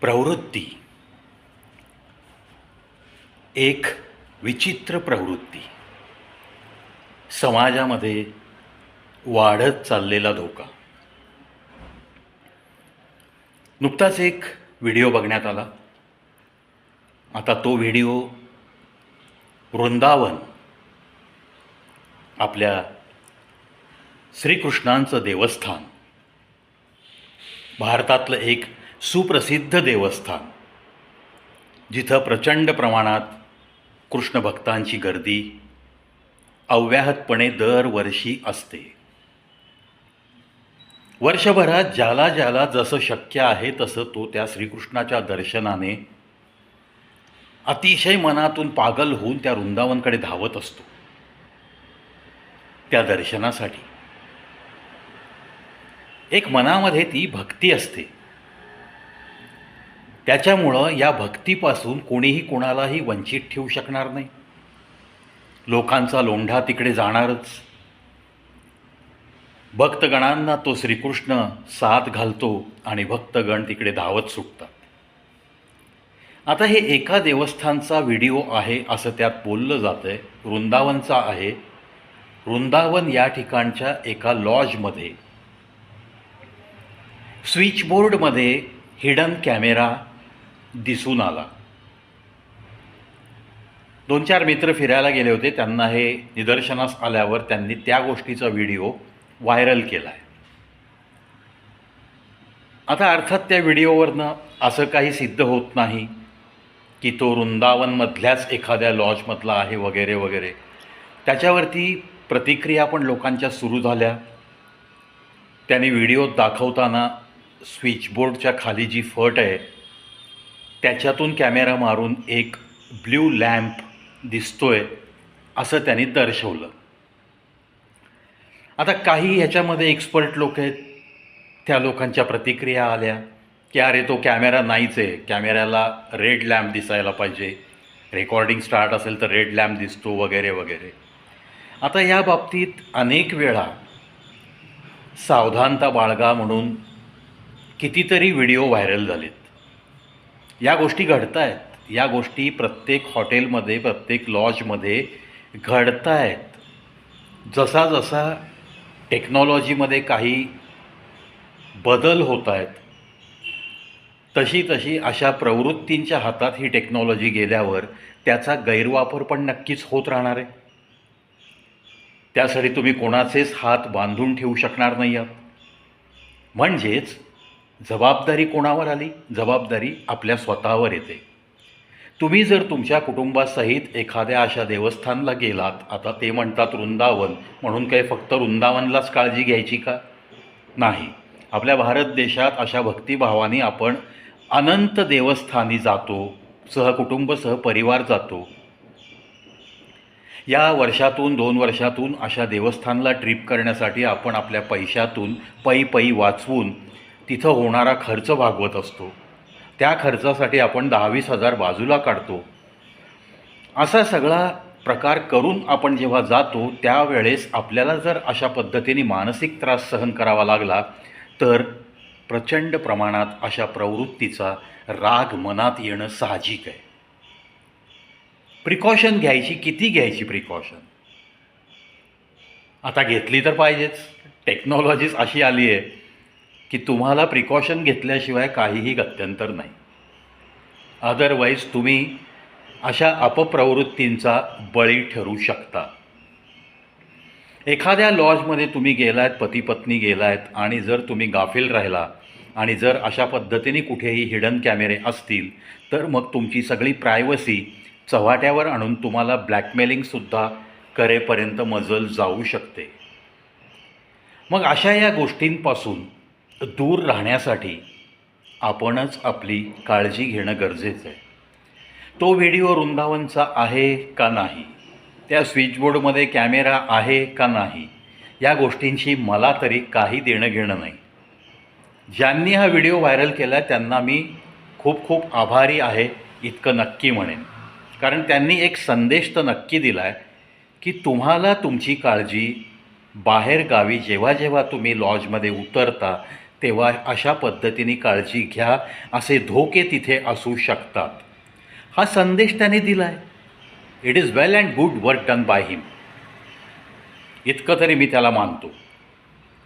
प्रवृत्ती. एक विचित्र प्रवृत्ती. समाजामध्ये वाढत चाललेला धोका. नुकताच एक व्हिडिओ बघण्यात आला. आता तो व्हिडिओ वृंदावन आपल्या श्रीकृष्णांचं देवस्थान भारतातलं एक सुप्रसिद्ध देवस्थान जिथं प्रचंड प्रमाणात कृष्ण भक्तांची गर्दी अव्याहतपणे दरवर्षी असते. वर्षभरात ज्याला ज्याला जसं शक्य आहे तसं तो त्या श्रीकृष्णाच्या दर्शनाने अतिशय मनातून पागल होऊन त्या वृंदावनकडे धावत असतो. त्या दर्शनासाठी. एक मनामध्ये ती भक्ती असते. त्याच्यामुळं या भक्तीपासून कोणीही कोणालाही वंचित ठेवू शकणार नाही. लोकांचा लोंढा तिकडे जाणारच. भक्तगणांना तो श्रीकृष्ण साथ घालतो आणि भक्तगण तिकडे धावत सुटतात. आता हे एका देवस्थानचा व्हिडिओ आहे असं त्यात बोललं जातं आहे वृंदावनचा आहे. वृंदावन या ठिकाणच्या एका लॉजमध्ये. स्विचबोर्डमध्ये हिडन कॅमेरा दिसून आला. दोन चार मित्र फिरायला गेले होते. त्यांना हे निदर्शनास आल्यावर त्यांनी त्या गोष्टीचा व्हिडिओ व्हायरल केला आहे आता अर्थात त्या व्हिडिओवरनं असं काही सिद्ध होत नाही की तो वृंदावनमधल्याच एखाद्या लॉजमधला आहे वगैरे वगैरे. त्याच्यावरती प्रतिक्रिया पण लोकांच्या सुरू झाल्या. त्यांनी व्हिडिओ दाखवताना स्विचबोर्डच्या खाली जी फट आहे त्याच्यातून कॅमेरा मारून एक ब्ल्यू लॅम्प दिसतोय असं त्यांनी दर्शवलं. आता काही ह्याच्यामध्ये एक्सपर्ट लोक आहेत त्या लोकांच्या प्रतिक्रिया आल्या की अरे तो कॅमेरा नाहीच आहे कॅमेऱ्याला रेड लॅम्प दिसायला पाहिजे रेकॉर्डिंग स्टार्ट असेल तर रेड लॅम्प दिसतो वगैरे वगैरे. आता या बाबतीत अनेक वेळा सावधानता बाळगा म्हणून कितीतरी व्हिडिओ व्हायरल झालेत. या गोष्टी घडत आहेत या गोष्टी प्रत्येक हॉटेलमध्ये प्रत्येक लॉजमध्ये घडत आहेत जसा जसा टेक्नॉलॉजीमध्ये काही बदल होत आहेत तशी तशी अशा प्रवृत्तींच्या हातात ही टेक्नॉलॉजी गेल्यावर त्याचा गैरवापर पण नक्कीच होत राहणार आहे. त्यासाठी तुम्ही कोणाचेच हात बांधून ठेवू शकणार नाही आहात. म्हणजेच जबाबदारी कोणावर आली? जबाबदारी आपल्या स्वतःवर येते. तुम्ही जर तुमच्या कुटुंबासहित एखाद्या अशा देवस्थानला गेलात आता ते म्हणतात वृंदावन म्हणून काही फक्त वृंदावनलाच काळजी घ्यायची का? नाही. आपल्या भारत देशात अशा भक्तिभावाने आपण अनंत देवस्थानी जातो सहकुटुंब सहपरिवार जातो. या वर्षातून दोन वर्षातून अशा देवस्थानला ट्रिप करण्यासाठी आपण आपल्या पैशातून पै पै वाचवून तिथं होणारा खर्च भागवत असतो. त्या खर्चासाठी आपण दहावीस हजार बाजूला काढतो. असा सगळा प्रकार करून आपण जेव्हा जातो त्यावेळेस आपल्याला जर अशा पद्धतीने मानसिक त्रास सहन करावा लागला तर प्रचंड प्रमाणात अशा प्रवृत्तीचा राग मनात येणं साहजिक आहे. प्रिकॉशन घ्यायची किती घ्यायची प्रिकॉशन आता घेतली तर पाहिजेच. टेक्नॉलॉजीच अशी आली आहे. की तुम्हाला प्रिकॉशन घेतल्याशिवाय काहीही गत्यंतर नाही. अदरवाईज तुम्ही अशा अपप्रवृत्तींचा बळी ठरू शकता. एखाद्या लॉजमध्ये तुम्ही गेलायत पती पत्नी गेलायत आणि जर तुम्ही गाफील राहिला आणि जर अशा पद्धतीने कुठेही हिडन कॅमेरे असतील तर मग तुमची सगळी प्रायव्हसी चव्हाट्यावर आणून तुम्हाला ब्लॅकमेलिंगसुद्धा करेपर्यंत मजल जाऊ शकते. मग अशा या गोष्टींपासून दूर राहण्यासाठी आपणच आपली काळजी घेणं गरजेचं आहे. तो व्हिडिओ वृंदावनचा आहे का नाही? त्या स्विचबोर्डमध्ये कॅमेरा आहे का नाही? या गोष्टींशी मला तरी काही देणं घेणं नाही. ज्यांनी हा व्हिडिओ व्हायरल केला त्यांना मी खूप खूप आभारी आहे इतकं नक्की म्हणेन. कारण त्यांनी एक संदेश तर नक्की दिला आहे की तुम्हाला तुमची काळजी बाहेर गावी जेव्हा जेव्हा तुम्ही लॉजमध्ये उतरता तेव्हा अशा पद्धतीने काळजी घ्या असे धोके तिथे असू शकतात. हा संदेश त्याने दिला आहे it is well and good work done by him इतकं तरी मी त्याला मानतो.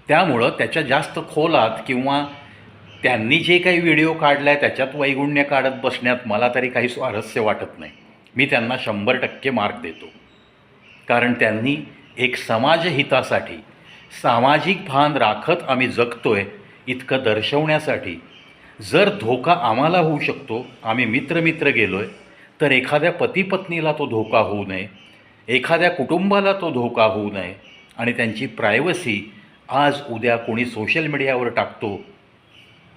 त्यामुळं त्याच्या जास्त खोलात किंवा त्यांनी जे काही व्हिडिओ काढला आहे त्याच्यात वैगुण्य काढत बसण्यात मला तरी काही स्वारस्य वाटत नाही. मी त्यांना शंभर टक्के मार्क देतो. कारण त्यांनी एक समाजहितासाठी सामाजिक भान राखत आम्ही जगतोय इतकं दर्शवण्यासाठी. जर धोका आम्हाला होऊ शकतो आम्ही मित्रमित्र गेलो आहे तर एखाद्या पतीपत्नीला तो धोका होऊ नये एखाद्या कुटुंबाला तो धोका होऊ नये आणि त्यांची प्रायव्हसी आज उद्या कोणी सोशल मीडियावर टाकतो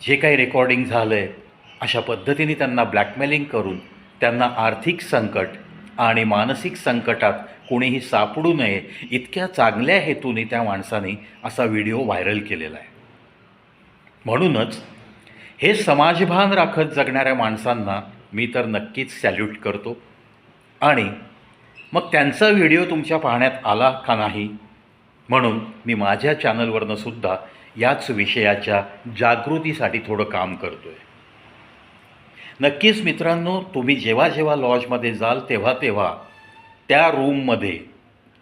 जे काही रेकॉर्डिंग झालं आहे अशा पद्धतीने त्यांना ब्लॅकमेलिंग करून त्यांना आर्थिक संकट आणि मानसिक संकटात कोणीही सापडू नये इतक्या चांगल्या हेतूने त्या माणसाने असा व्हिडिओ व्हायरल केलेला आहे. म्हणूनच हे समाजभान राखत जगणाऱ्या माणसांना मी तर नक्कीच सॅल्यूट करतो. आणि मग त्यांचा व्हिडिओ तुमच्या पाहण्यात आला का नाही? म्हणून मी माझ्या चॅनलवरनं सुद्धा याच विषयाच्या जागृतीसाठी थोडं काम करतो आहे नक्कीच मित्रांनो तुम्ही जेव्हा जेव्हा लॉजमध्ये जाल तेव्हा तेव्हा त्या रूममध्ये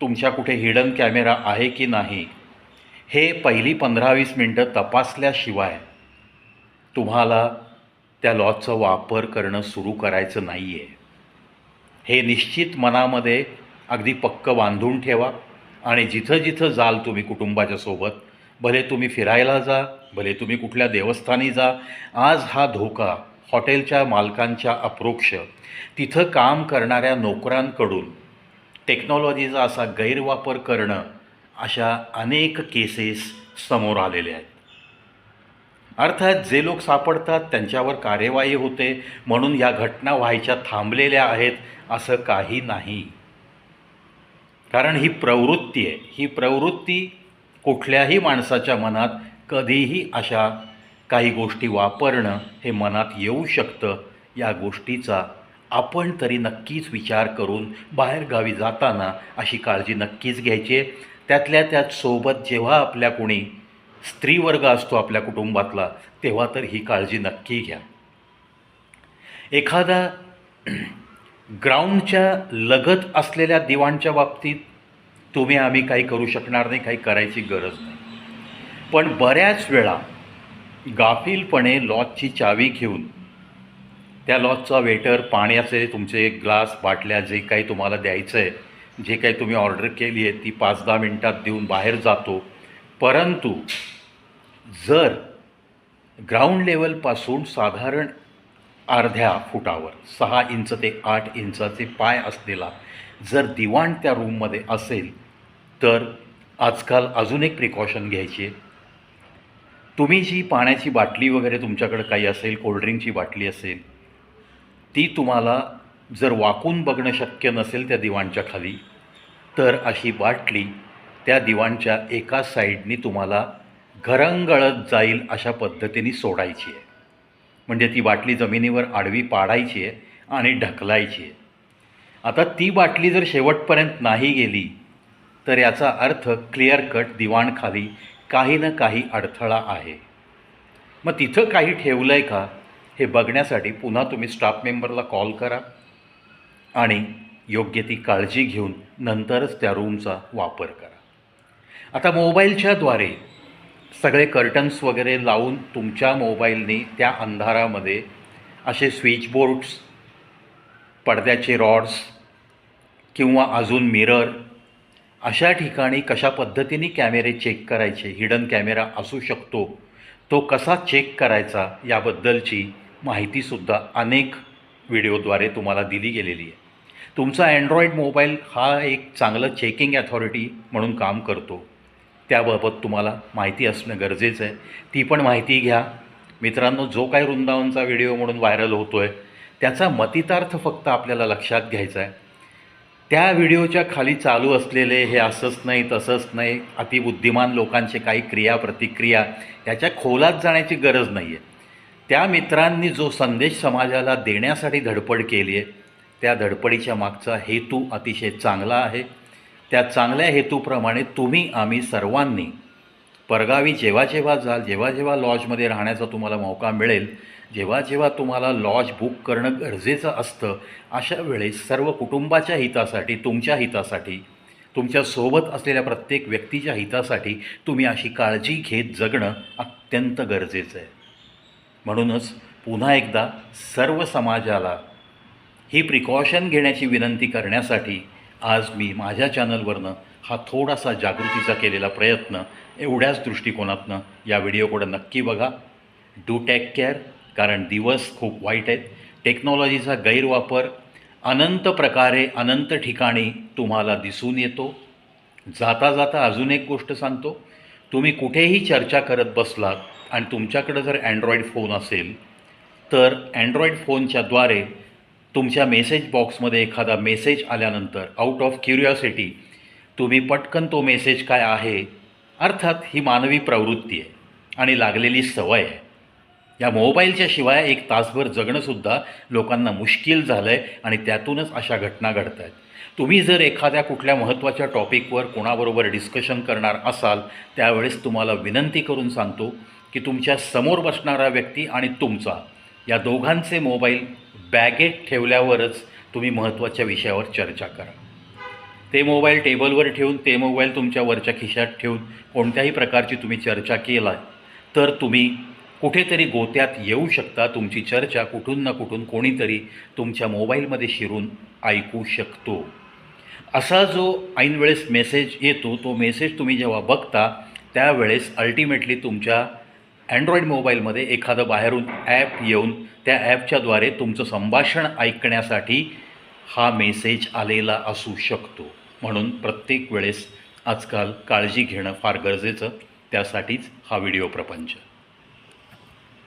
तुमच्या कुठे हिडन कॅमेरा आहे की नाही हे पहिली पंधरा वीस मिनटं तपासल्याशिवाय तुम्हाला त्या लॉजचा वापर करणं सुरू करायचं नाही आहे हे निश्चित मनामध्ये अगदी पक्क बांधून ठेवा आणि जिथं जिथं जाल तुम्ही कुटुंबाच्या सोबत भले तुम्ही फिरायला जा भले तुम्ही कुठल्या देवस्थानी जा आज हा धोका हॉटेलच्या मालकांच्या अप्रोक्ष तिथं काम करणाऱ्या नोकरांकडून टेक्नॉलॉजीचा असा गैरवापर करणं अशा अनेक केसेस समोर आलेल्या आहेत. अर्थात जे लोक सापडतात त्यांच्यावर कार्यवाही होते म्हणून या घटना व्हायच्या थांबलेल्या आहेत असं काही नाही. कारण ही प्रवृत्ती आहे. ही प्रवृत्ती कुठल्याही माणसाच्या मनात कधीही अशा काही गोष्टी वापरणं हे मनात येऊ शकतं या गोष्टीचा आपण तरी नक्कीच विचार करून बाहेरगावी जाताना अशी काळजी नक्कीच घ्यायची आहे. त्यातल्या त्यात सोबत जेव्हा आपल्या कोणी स्त्रीवर्ग असतो आपल्या कुटुंबातला तेव्हा तर ही काळजी नक्की घ्या. एखादा ग्राउंडच्या लगत असलेल्या दिवाणच्या बाबतीत तुम्ही आम्ही काही करू शकणार नाही काही करायची गरज नाही. पण बऱ्याच वेळा गाफीलपणे लॉजची चावी घेऊन त्या लॉजचा वेटर पाण्याचे तुमचे ग्लास बाटल्या जे काही तुम्हाला द्यायचं आहे जे काही तुम्ही ऑर्डर केली आहे ती पाच दहा मिनटात देऊन बाहेर जातो. परंतु जर ग्राउंड लेवलपासून साधारण अर्ध्या फुटावर सहा इंच ते आठ इंचाचे पाय असलेला जर दिवाण त्या रूममध्ये असेल तर आजकाल अजून एक प्रिकॉशन घ्यायची आहे. तुम्ही जी पाण्याची बाटली वगैरे तुमच्याकडे काही असेल कोल्ड्रिंकची बाटली असेल ती तुम्हाला जर वाकून बघणं शक्य नसेल त्या दिवाणच्या खाली तर अशी बाटली त्या दिवाणच्या एका साईडनी तुम्हाला घरंगळत जाईल अशा पद्धतीने सोडायची आहे. म्हणजे ती बाटली जमिनीवर आडवी पाडायची आहे आणि ढकलायची आहे. आता ती बाटली जर शेवटपर्यंत नाही गेली तर याचा अर्थ क्लिअर कट दिवाणखाली काही ना काही अडथळा आहे. मग तिथं काही ठेवलं आहे का? हे बघण्यासाठी पुन्हा तुम्ही स्टाफ मेंबरला कॉल करा. आणि योग्य ती काळजी घेऊन नंतरच त्या रूमचा वापर करा. आता मोबाईलच्याद्वारे सगळे कर्टन्स वगैरे लावून तुमच्या मोबाईलने त्या अंधारामध्ये असे स्विचबोर्ड्स पडद्याचे रॉड्स किंवा अजून मिरर अशा ठिकाणी कशा पद्धतीने कॅमेरे चेक करायचे हिडन कॅमेरा असू शकतो तो कसा चेक करायचा याबद्दलची माहितीसुद्धा अनेक व्हिडिओद्वारे तुम्हाला दिली गेलेली आहे. तुमचा अँड्रॉईड मोबाईल हा एक चांगलं चेकिंग अथॉरिटी म्हणून काम करतो. त्याबाबत तुम्हाला माहिती असणं गरजेचं आहे. ती पण माहिती घ्या. मित्रांनो जो काही वृंदावनचा व्हिडिओ म्हणून व्हायरल होतो आहे त्याचा मतितार्थ फक्त आपल्याला लक्षात घ्यायचा आहे. त्या व्हिडिओच्या खाली चालू असलेले हे असंच नाही तसंच नाही अतिबुद्धिमान लोकांचे काही क्रिया प्रतिक्रिया याच्या खोलात जाण्याची गरज नाही आहे त्या मित्रांनी जो संदेश समाजाला देण्यासाठी धडपड केली आहे त्या धडपडीच्या मागचा हेतू अतिशय चांगला आहे. त्या चांगल्या हेतूप्रमाणे तुम्ही आम्ही सर्वांनी परगावी जेव्हा जेव्हा जाल जेव्हा जेव्हा लॉजमध्ये राहण्याचा तुम्हाला मौका मिळेल जेव्हा जेव्हा तुम्हाला लॉज बुक करणं गरजेचं असतं अशा वेळेस सर्व कुटुंबाच्या हितासाठी तुमच्या हितासाठी तुमच्यासोबत असलेल्या प्रत्येक व्यक्तीच्या हितासाठी तुम्ही अशी काळजी घेत जगणं अत्यंत गरजेचं आहे. म्हणूनच पुन्हा एकदा सर्व समाजाला ही प्रिकॉशन घेण्याची विनंती करण्यासाठी आज मी माझ्या चॅनलवरनं हा थोडासा जागृतीचा केलेला प्रयत्न एवढ्याच दृष्टिकोनातनं या व्हिडिओकडं नक्की बघा. डू टेक केअर कारण दिवस खूप वाईट आहेत. टेक्नॉलॉजीचा गैरवापर अनंत प्रकारे अनंत ठिकाणी तुम्हाला दिसून येतो. जाता जाता अजून एक गोष्ट सांगतो. तुम्ही कुठेही चर्चा करत बसलात आणि तुमच्याकडं जर अँड्रॉईड फोन असेल तर अँड्रॉईड फोनच्याद्वारे तुमच्या मेसेज बॉक्समध्ये एखादा मेसेज आल्यानंतर आउट ऑफ क्युरिओसिटी तुम्ही पटकन तो मेसेज काय आहे? अर्थात ही मानवी प्रवृत्ती आहे आणि लागलेली सवय आहे. या मोबाईलच्या शिवाय एक तासभर जगणंसुद्धा लोकांना मुश्किल झालं आहे आणि त्यातूनच अशा घटना घडत आहेत तुम्ही जर एखाद्या कुठल्या महत्त्वाच्या टॉपिकवर कोणाबरोबर डिस्कशन करणार असाल त्यावेळेस तुम्हाला विनंती करून सांगतो की तुमच्यासमोर बसणारा व्यक्ती आणि तुमचा या दोघांचे मोबाईल बॅगेत ठेवल्यावरच तुम्ही महत्त्वाच्या विषयावर चर्चा करा. ते मोबाईल टेबलवर ठेवून ते मोबाईल तुमच्या वरच्या खिशात ठेवून कोणत्याही प्रकारची तुम्ही चर्चा केला तर तुम्ही कुठेतरी गोत्यात येऊ शकता. तुमची चर्चा कुठून ना कुठून कोणीतरी तुमच्या मोबाईलमध्ये शिरून ऐकू शकतो. असा जो ऐनवेळेस मेसेज येतो तो मेसेज तुम्ही जेव्हा बघता त्यावेळेस अल्टिमेटली तुमच्या अँड्रॉईड मोबाईलमध्ये एखादं बाहेरून ॲप येऊन त्या ॲपच्याद्वारे तुमचं संभाषण ऐकण्यासाठी हा मेसेज आलेला असू शकतो. म्हणून प्रत्येक वेळेस आजकाल काळजी घेणं फार गरजेचं. त्यासाठीच हा व्हिडिओ प्रपंच.